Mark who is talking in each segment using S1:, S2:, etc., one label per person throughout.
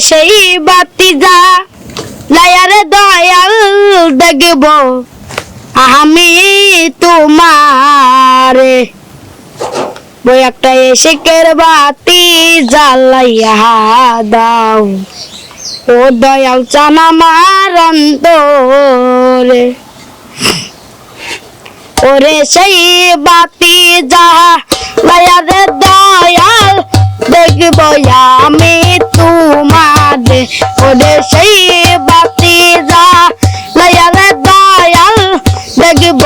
S1: সেই বাতি যা লায়ারে দয়াল দেখব। আমি তোমারে। বই একটা এসেকের বাতি জ্বালাইয়া দাও। ও দয়াল চান আমার অন্তরে। ওরে সেই বাতি যা লায়ারে দয়াল দেখব। আমি তোমারে। ওরে সেই বাতি যা লায়ারে দয়াল, দেখব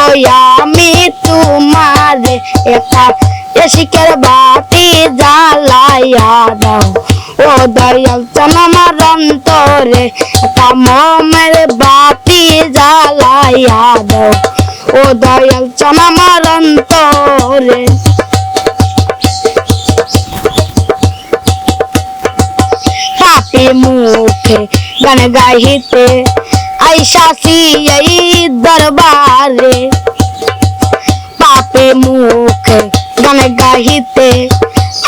S1: আমি তোমারে। একটা এসিকের বাতি জ্বালাইয়া দাও। ও দয়াল আমার অন্তরে, একটা মোমের বাতি জ্বালাইয়া দাও। ও দয়াল আমার অন্তরে। পাপি মুখে, গান গাইতে আইসাসি এই দরবারে। পাপে মুখে গান গাইতে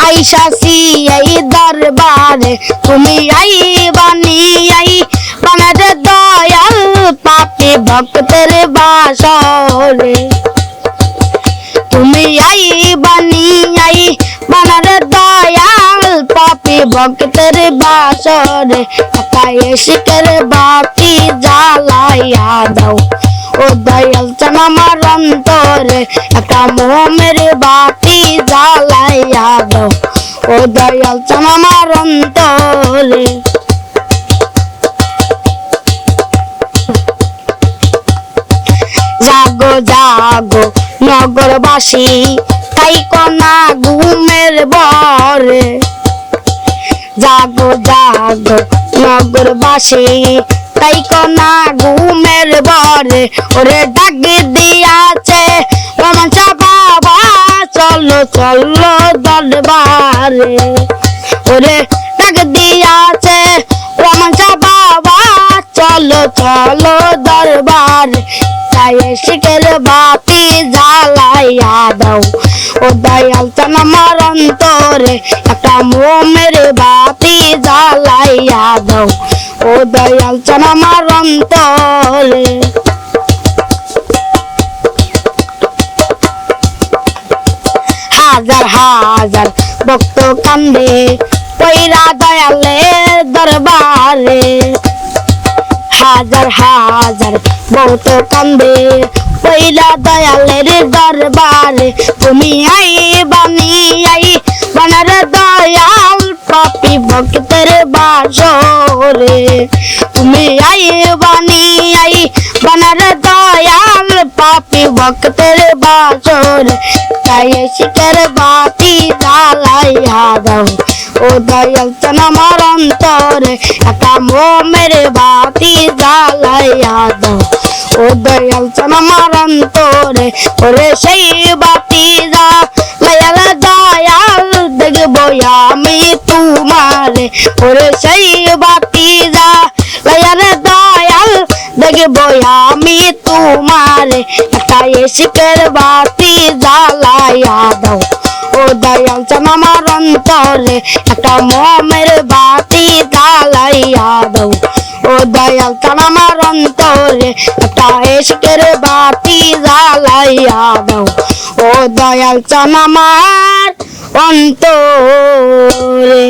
S1: আইসাসি এই দরবারে। তুমি আই বানি আই বানার দয়াল, পাপি ভক্তের বাসরে। তুমি আই ভক্তের বাসরে একাই শিখের বাতি জ্বালাইয়া দাও। ও দয়াল চান আমার অন্তরে, একটা মোমের বাতি জ্বালাইয়া দাও। ও দয়াল চান আমার অন্তরে। জাগো জাগো নগরবাসী, তাই কনা ঘুমের বরে। জাগো জাগো নগরবাসী। তাই কনা ঘুমের বরে ওরে ডাক দিয়াছে রমচা বাবা চলো চলো দরবারে। ওরে ডাক দিয়াছে রমচা বাবা চলো চলো দরবারে। তাই শিখের বাতি জ্বালাইয়া দাও ও দয়াল চান আমার অন্তরে, একটা মোমের বাতি জ্বালাইয়া দাও। ও দয়াল চান আমার অন্তরে। হাজার হাজার ভক্ত কান্দে পৈরা দয়ালের দরবারে। হাজার হাজার বহুত কান্দে। পৈলা দয়ালের দরবারে তুমি আই বানি আই। বানার দয়াল পাপি ভক্তের বাসরে। তুমি আই বানি আই। বানার দয়াল পাপি ভক্তের বাসরে। তাই শিখের বাতি জ্বালাইয়া দাও। ও দয়াল চান আমার অন্তরে একটা মোমের বাতি জ্বালাইয়া দাও। ও দয়াল চান আমার অন্তরে, ওরে সেই বাতি জ্বালাইয়া দয়াল, দেখব আমি তোমারে। ওরে সেই বাতি জ্বালাইয়া দয়াল, দেখব আমি তোমারে। একটা এসিকের বাতি জ্বালাইয়া দাও। ও দয়াল চান অন্তরে একটা মোমের বাতি জ্বালাইয়া দাও। ও দয়াল চান আমার অন্তরে একটা এসকের বাতি জ্বালাইয়া দাও। ও দয়াল চান অন্তরে